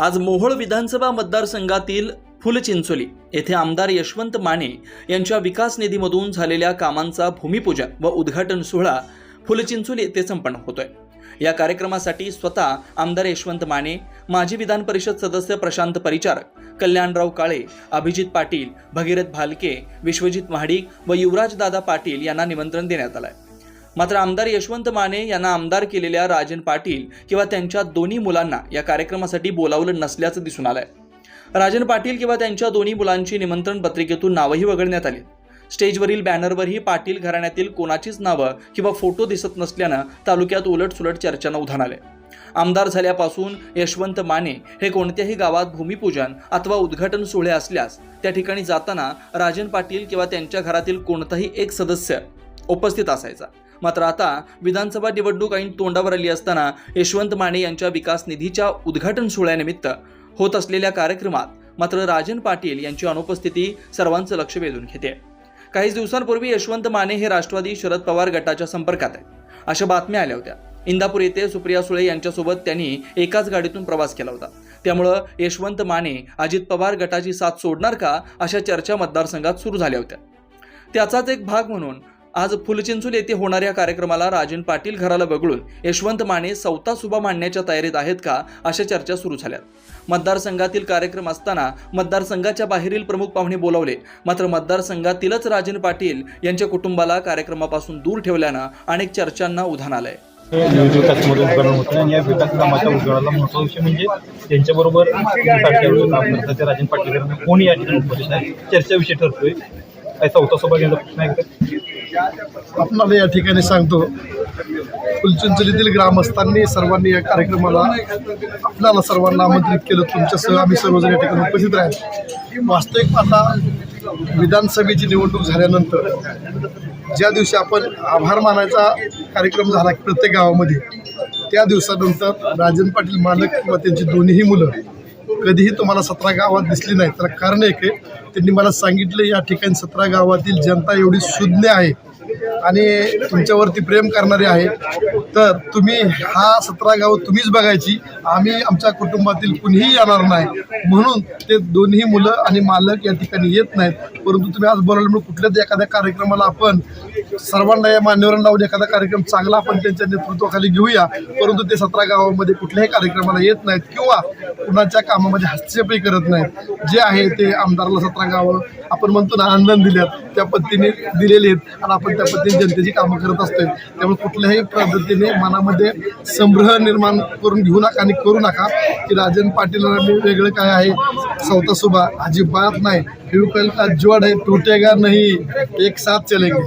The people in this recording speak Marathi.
आज मोहोळ विधानसभा मतदारसंघातील फुलचिंचोली येथे आमदार यशवंत माने यांच्या विकास निधीमधून झालेल्या कामांचा भूमिपूजन व उद्घाटन सोहळा फुलचिंचोली येथे संपन्न होतोय. या कार्यक्रमासाठी स्वतः आमदार यशवंत माने माजी विधान परिषद सदस्य प्रशांत परिचारक कल्याणराव काळे अभिजित पाटील भगीरथ भालके विश्वजित महाडिक व युवराजदादा पाटील यांना निमंत्रण देण्यात आलंय. मात्र आमदार यशवंत माने यांना आमदार केलेल्या राजन पाटील किंवा त्यांच्या दोन्ही मुलांना या कार्यक्रमासाठी बोलावलं नसल्याचं दिसून आलंय. राजन पाटील किंवा त्यांच्या दोन्ही मुलांची निमंत्रण पत्रिकेतून नावंही वगळण्यात आली. स्टेजवरील बॅनरवरही पाटील घराण्यातील कोणाचीच नावं किंवा फोटो दिसत नसल्यानं तालुक्यात उलटसुलट चर्चांना उधाण आले आमदार झाल्यापासून यशवंत माने हे कोणत्याही गावात भूमिपूजन अथवा उद्घाटन सोहळे असल्यास त्या ठिकाणी जाताना राजन पाटील किंवा त्यांच्या घरातील कोणताही एक सदस्य उपस्थित असायचा. मात्र आता विधानसभा निवडणूक ऐन तोंडावर आली असताना यशवंत माने यांच्या विकास निधीच्या उद्घाटन सोहळ्यानिमित्त होत असलेल्या कार्यक्रमात मात्र राजन पाटील यांची अनुपस्थिती सर्वांचं लक्ष वेधून घेते. काही दिवसांपूर्वी यशवंत माने हे राष्ट्रवादी शरद पवार गटाच्या संपर्कात आहे अशा बातम्या आल्या होत्या. इंदापूर येथे सुप्रिया सुळे यांच्यासोबत त्यांनी एकाच गाडीतून प्रवास केला होता. त्यामुळं यशवंत माने अजित पवार गटाची साथ सोडणार का अशा चर्चा मतदारसंघात सुरू झाल्या होत्या. त्याचाच एक भाग म्हणून आज फुलचिंचूल येथे होणाऱ्या कार्यक्रमाला राजन पाटील घराला वगळून यशवंत माने सौता सुभा मांडण्याच्या तयारीत आहेत का अशा चर्चा सुरू झाल्यात. मतदारसंघातील कार्यक्रम असताना मतदारसंघाच्या बाहेरील प्रमुख पाहुणे बोलावले. मात्र मतदारसंघातीलच राजन पाटील यांच्या कुटुंबाला कार्यक्रमापासून दूर ठेवल्यानं अनेक चर्चांना उधाण आलंय. होतं आणि या विकास कामाच्या महत्त्वाचा विषय म्हणजे त्यांच्याबरोबर राजन पाटील कोणी या ठिकाणी चर्चा विषय ठरतोय. काय चौथा सभा प्रश्न आहे आपणाला या ठिकाणी सांगतो फुलचिंचलीतील ग्रामस्थांनी सर्वांनी या कार्यक्रमाला आपल्याला सर्वांना आमंत्रित केलं. तुमच्यासह आम्ही सर्वजण या ठिकाणी उपस्थित राहील. वास्तविक आता विधानसभेची निवडणूक झाल्यानंतर ज्या दिवशी आपण आभार मानायचा कार्यक्रम झाला प्रत्येक गावामध्ये त्या दिवसानंतर राजन पाटील मालक किंवा त्यांची दोन्हीही मुलं कधीही तुम्हाला सतरा गावात दिसली नाही. त्याला कारण एक आहे त्यांनी मला सांगितलं या ठिकाणी सतरा गावातील जनता एवढी शून्य आहे आणि तुमच्यावरती प्रेम करणारे आहे. तर तुम्ही हा सतरा गाव तुम्हीच बघायची. आम्ही आमच्या कुटुंबातील कुणीही येणार नाही. म्हणून ते दोन्ही मुलं आणि मालक या ठिकाणी येत नाहीत. परंतु तुम्ही आज बोलावल्यामुळे कुठल्याच एखाद्या कार्यक्रमाला आपण सर्वांना या मान्यवरांना लावून एखादा कार्यक्रम चांगला आपण त्यांच्या नेतृत्वाखाली घेऊया. परंतु ते सतरा गावामध्ये कुठल्याही कार्यक्रमाला येत नाहीत. किंवा कुणाच्या कामामध्ये हस्तक्षेपही करत नाहीत. जे आहे ते आमदाराला सतरा गावं आपण म्हणतो ना आनंद दिल्यात. त्या पद्धतीने दिलेले आहेत. आणि आपण त्या पद्धतीने जनतेची कामं करत असतोय. त्यामुळे कुठल्याही पद्धतीने मनामध्ये संभ्रह निर्माण करून घेऊ नका आणि करू नका की राजन पाटील वेगळं काय आहे? सौता सुभा अजिबात नाही. फेविकॉल का जोड है टूटेगा नहीं. एक साथ चलेंगे.